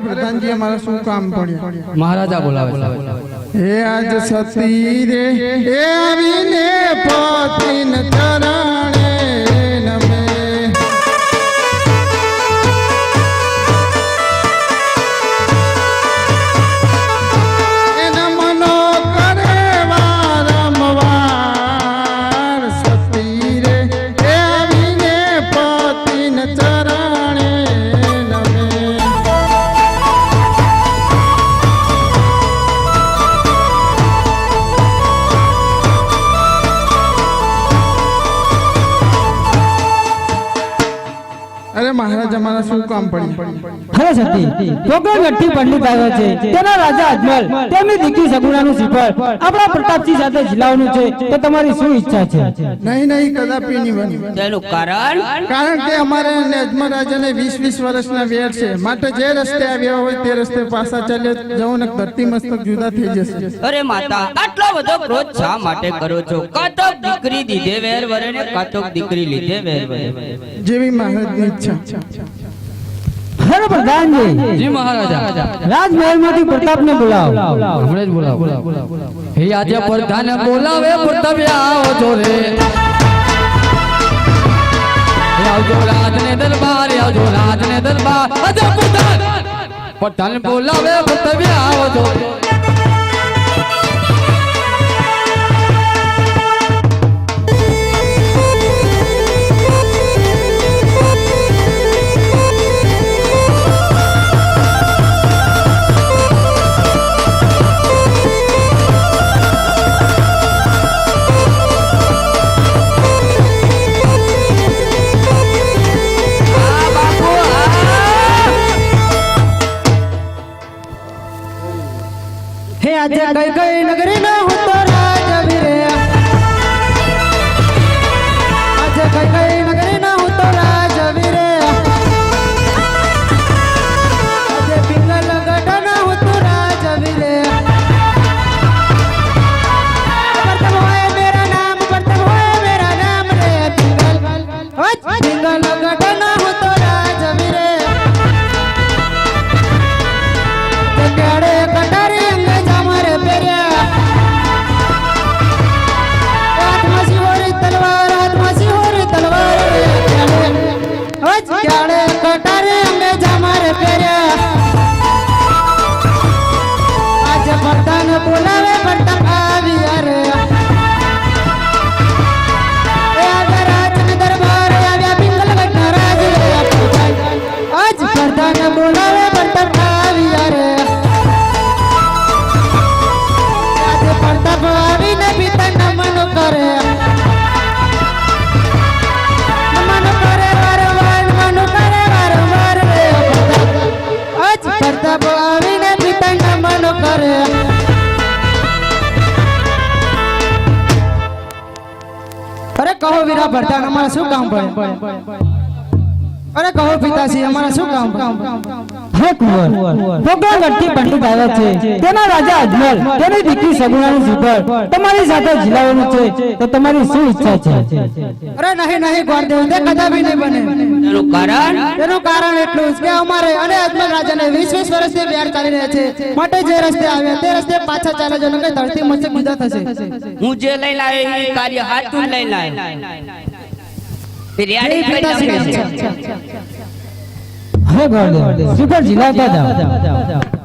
જાણજે અમારે શું કામ પડ્યું? મહારાજા બોલાવે એ હે આજ સતી રે હે આવીને મહારાજા અમારા શું કામ પડ્યું? સતી ગઠ્ઠી પંડિત આવ્યો છે. તેના રાજા અજમલ તેમની દીકરી સગુણાનું સિફળ આપણા પ્રતાપસિંહ સાથે ઝીલાવવાનું છે તો તમારી શું ઈચ્છા છે? નહીં નહીં કદાપી નહીં બની. તેનું કારણ? કારણ કે અમારે અને અજમલ રાજાને 20 20 વર્ષના વેર છે. માટે જે રસ્તે આવ્યા હોય તે રસ્તે પાછા ચાલ્યા જવું ને ધરતી મસ્તક જુદા થઈ જશે. અરે માતા આટલો બધો ક્રોધ શા માટે કરો છો? કાતો દીકરી દીધે વેર વરે ને કાતો દીકરી લીધે વેર વરે. જેવી મહારાજની ઈચ્છા. હરે પ્રધાનજી જી મહારાજા. રાજમહેલમાંથી પ્રતાપને બોલાવો. હમણાં જ બોલાવો. હે આજે પ્રધાન બોલાવે પ્રતાપ આવો જો રે આવજો રાજને દરબાર આવજો રાજને દરબાર. આજે પ્રધાન. પ્રધાન. બોલાવે પ્રતાપ આવો છો હે આજે કઈ કઈ નગરી કટારી અંગે જામરે પેર્યા આજે પ્રધાન બોલાવે પ્રતાપ આવ્યા. કહો વીરા ભરતા અમારે શું કામ પડે? અરે કહો પિતાશ્રી અમારે શું કામ કામ હે કુંવર ભોગવગઢથી પંડિત આવ્યા છે. તેના રાજા અજમલ તેની દીકરી સગુણાનું શ્રીફળ તમારી સાથે જીલાવાનું છે તો તમારી શું ઈચ્છા છે? અરે નહીં નહીં ગોરદેવ તે કદાપી નહીં બને. તેનું કારણ? તેનું કારણ એટલું કે અમારે અને અજમલ રાજાને વીસ વીસ વર્ષથી વ્યાર ચાલી રહ્યા છે. માટે જે રસ્તે આવ્યા તે રસ્તે પાછા ચાલે જો કે ધરતી મસ્તક જુદા થશે. હું જે લઈ આવ્યો એ કાર્ય હાથું આવ્યો. તે રેડી કરી નાખે છે હે ગોરદેવ શ્રીફળ ઝીલાવતા જાઓ.